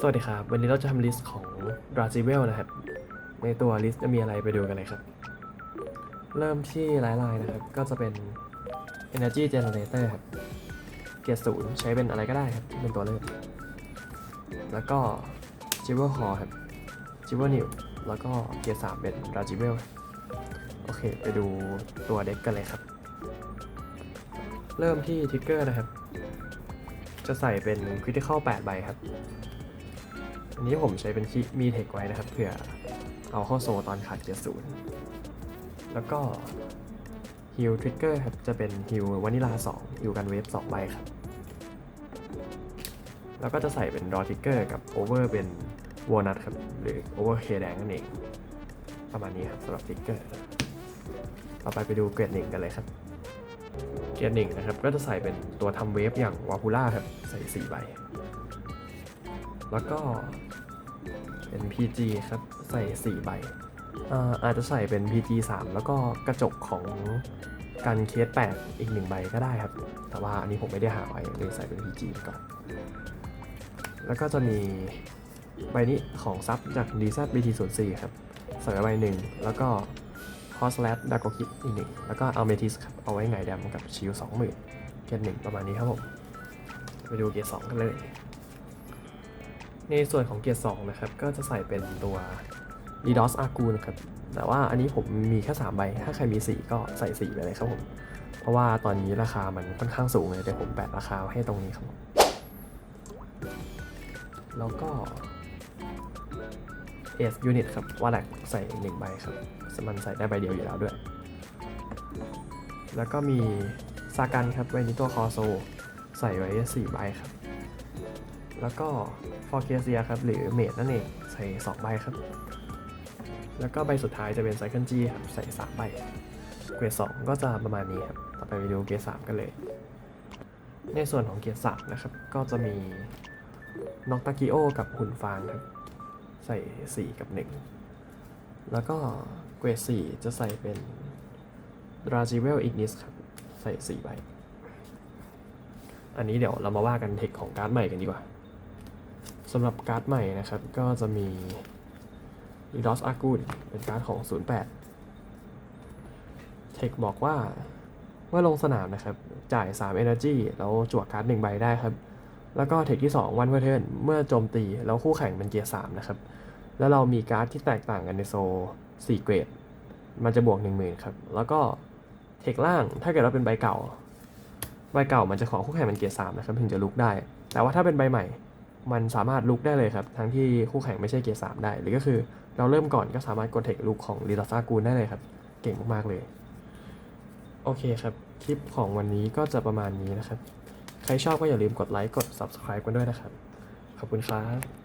สวัสดีครับ วันนี้เราจะทำลิสต์ของ r a z i v e l นะครับ ในตัวลิสต์จะมีอะไรไปดูกันเลยครับ เริ่มที่ลายลายนะครับ ก็จะเป็น Energy Generator ครับ เกียร์ศูนย์ใช้เป็นอะไรก็ได้ครับที่เป็นตัวเลือก แล้วก็ j e w e l Core ครับ j e w e l New แล้วก็เกียร์สามเป็น r a z i v e l โอเค ไปดูตัวเด็กกันเลยครับ เริ่มที่ทิกเกอร์นะครับ จะใส่เป็น Critical 8ใบครับ อันนี้ผมใช้เป็นคีมีเทคไว้นะครับเผื่อเอาเข้าโซตอนขาดเกียร์ศูนย์แล้วก็ฮิลทริกเกอร์ครับจะเป็นฮิลวานิลา2อยู่กันเวฟ2ใบครับ แล้วก็จะใส่เป็นรอทริกเกอร์กับโอเวอร์เป็นวอลนัทครับหรือโอเวอร์เคแดงนั่นเอง ประมาณนี้ครับสำหรับทริกเกอร์ ต่อไปไปดูเกรดหนึ่งกันเลยครับ เกียร์หนึ่งนะครับ ก็จะใส่เป็นตัวทำเวฟอย่างวาพูล่าครับ ใส่ 4 ใบ แล้วก็เป็น PG ครับ ใส่ 4 ใบอาอาจจะใส่เป็น PG 3 แล้วก็กระจกของกันเคส 8 อีก 1 ใบก็ได้ครับ แต่ว่าอันนี้ผมไม่ได้หาไว้เลยใส่เป็น PG ไปก่อน แล้วก็จะมีใบนี้ของซับจาก DZ BT 0 4ครับ ใส่ไว้ใบหนึ่งแล้วก็ h o s l a t d a g o k i อีกหนึ่งแล้วก็ a m e t h y s ครับ เอาไว้ไงแดมกับชิล20,000เกียร์หนึ่งประมาณนี้ครับผมไปดูเกียร์สองกันเลย ในส่วนของเกียร์สองนะครับ ก็จะใส่เป็นตัว d d o s a r g u นะครับ แต่ว่าอันนี้ผมมีแค่ 3 ใบ ถ้าใครมี 4 ก็ใส่ 4 ไปเลยครับผม เพราะว่าตอนนี้ราคามันค่อนข้างสูงเลยเดี๋ยวผมแปะราคาไว้ให้ตรงนี้ครับผมแล้วก็ S Unit ครับว่าแหลกใส่1ใบครับสมันใส่ได้ใบเดียวอยู่แล้วด้วย แล้วก็มีซากันครับไว้นี้ตัวคอโซ ใส่ไว้4ใบครับ แล้วก็ฟอร์เกเซียครับหรือเมดนั่นเองใส่2ใบครับ แล้วก็ใบสุดท้ายจะเป็นไซเคิลจีครับใส่3ใบเกรด2ก็จะประมาณนี้ครับ ต่อไปไปดูเกรด3กันเลย ในส่วนของเกร์สามนะครับ ก็จะมีน็อกตากิโอกับหุ่นฟางครับ ใส่ 4 กับ 1 แล้วก็เกรด4จะใส่เป็นราจิเวลอีกนิสครับ ใส่ 4 ใบ อันนี้เดี๋ยวเรามาว่ากันเทคของการ์ดใหม่กันดีกว่าสำหรับการ์ดใหม่นะครับ ก็จะมี r e d o s a r g u n เป็นการ์ดของ 08 เทคบอกว่าเมื่อลงสนามนะครับ จ่าย 3 Energy แล้วจั่วการ์ด1ใบได้ครับ แล้วก็เทคที่2วันเ r อร์เทนเมื่อโจมตีแล้วคู่แข่งเป็นเกียร์3นะครับ แล้วเรามีการ์ดที่แตกต่างกันในโซ4เกรด มันจะบวก 10,000 ครับ แล้วก็เทคล่างถ้าเกิดว่าเป็นใบเก่า ใบเก่ามันจะขอคู่แข่งเป็นเกียร์3นะครับถึงจะลุกได้ แต่ว่าถ้าเป็นใบใหม่ มันสามารถลุกได้เลยครับ ทั้งที่คู่แข่งไม่ใช่เกียร์3ได้ หรือก็คือเราเริ่มก่อนก็สามารถกดเทคลุกของลีลาซากูลได้เลยครับ เก่งมากๆเลย โอเคครับ คลิปของวันนี้ก็จะประมาณนี้นะครับ ใครชอบก็อย่าลืมกดไลค์กด subscribe กันด้วยนะครับ ขอบคุณครับ